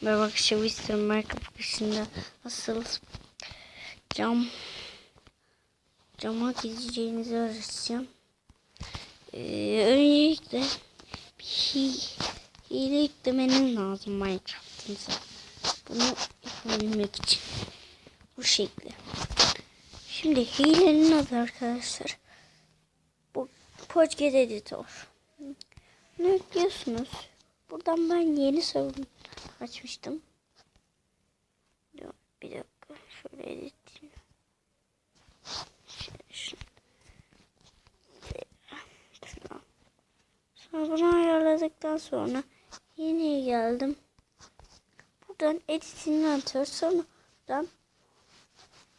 Merhaba arkadaşlar Wister Minecraft dışında nasıl cam cama gideceğinizi öğreteceğim. Ee, öncelikle bir hi- hile yüklemeniz lazım Minecraft'ınıza. Bunu yapabilmek için. Bu şekilde. Şimdi hilenin adı arkadaşlar. Bu Podcast Editor. Ne yüklüyorsunuz? Buradan ben yeni sorun açmıştım. Bir dakika şöyle. Şuna. Sonra bunu ayarladıktan sonra yeniye geldim. Buradan editini atıyoruz. Sonra buradan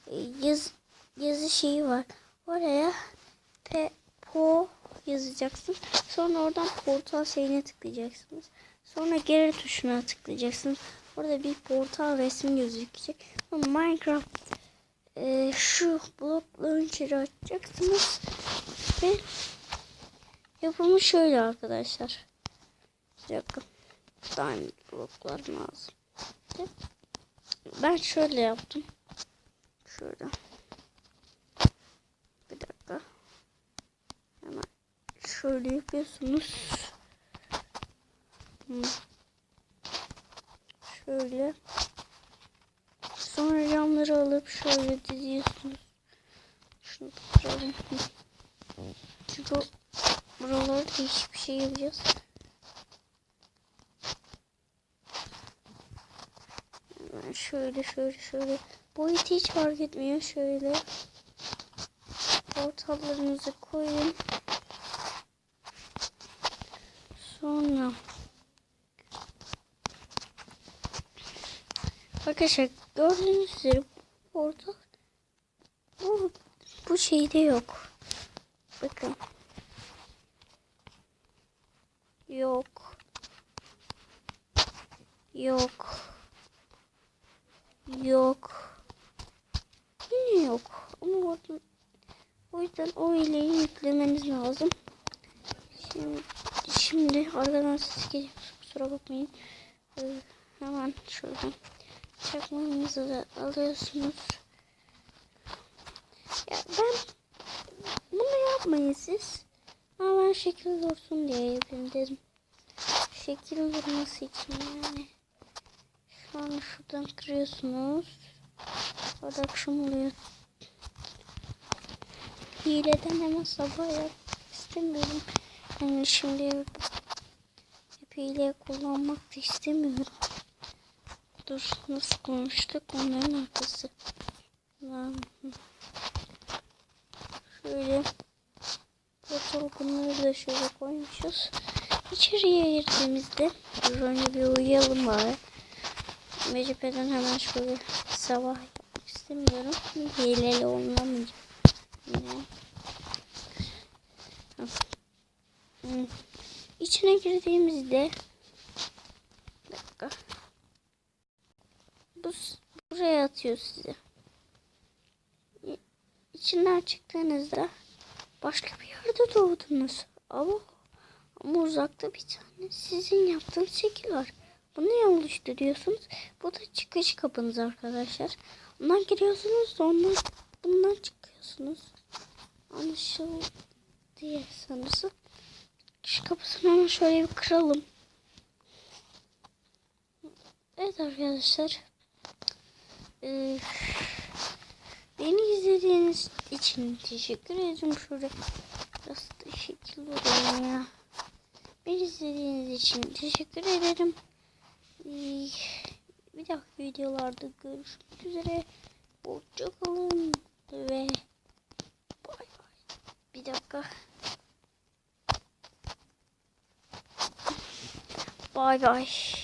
e, yaz, yazı şeyi var. Oraya P, po yazacaksın. Sonra oradan portal şeyine tıklayacaksınız. Sonra geri tuşuna tıklayacaksınız. Orada bir portal resmi gözükecek. Minecraft e, şu blok launcher'ı açacaksınız. Ve yapımı şöyle arkadaşlar. Bir dakika. Diamond bloklar lazım. Ben şöyle yaptım. Şöyle. Bir dakika. Hemen şöyle yapıyorsunuz. Şöyle. Sonra camları alıp şöyle diziyorsunuz. Şunu da kıralım. Çünkü buralarda değişik bir şey yapacağız. Şöyle şöyle şöyle. Boyutu hiç fark etmiyor. Şöyle. Portallarınızı koyun. Sonra Arkadaşlar gördüğünüz üzere portal bu, bu şeyde yok. Bakın. Yok. Yok. Yok. Yine yok. Ama orada o yüzden o ileyi yüklemeniz lazım. Şimdi, şimdi arkadan ses geliyor. Kusura bakmayın. Ee, hemen şuradan çakmağınızı da alıyorsunuz. Ya ben bunu yapmayın siz. Ama ben şekil dursun diye yapayım dedim. Şekil durması için yani. Şu an şuradan kırıyorsunuz. Orada akşam oluyor. Hileden hemen sabah yap istemiyorum. Yani şimdi hep kullanmak da istemiyorum. Dur nasıl konuştuk onların arkası. Şöyle portal bunları da şöyle koymuşuz. İçeriye girdiğimizde dur önce bir uyuyalım bari. Mecipeden hemen şöyle sabah yapmak istemiyorum. Hileli olmamayacak. Yine. İçine girdiğimizde bir dakika. Bu buraya atıyor sizi. İçinden çıktığınızda başka bir yerde doğdunuz. Ama, ama uzakta bir tane sizin yaptığınız şekil var. Bunu oluşturuyorsunuz. Bu da çıkış kapınız arkadaşlar. Ondan giriyorsunuz ondan bundan çıkıyorsunuz. Anlaşıldı sanırsın. Çıkış kapısını hemen şöyle bir kıralım. Evet arkadaşlar. Ee, beni izlediğiniz için teşekkür ederim. Şöyle biraz da ya. Beni izlediğiniz için teşekkür ederim. Ee, bir dahaki videolarda görüşmek üzere. Hoşçakalın ve bay bay. Bir dakika. Bay bay.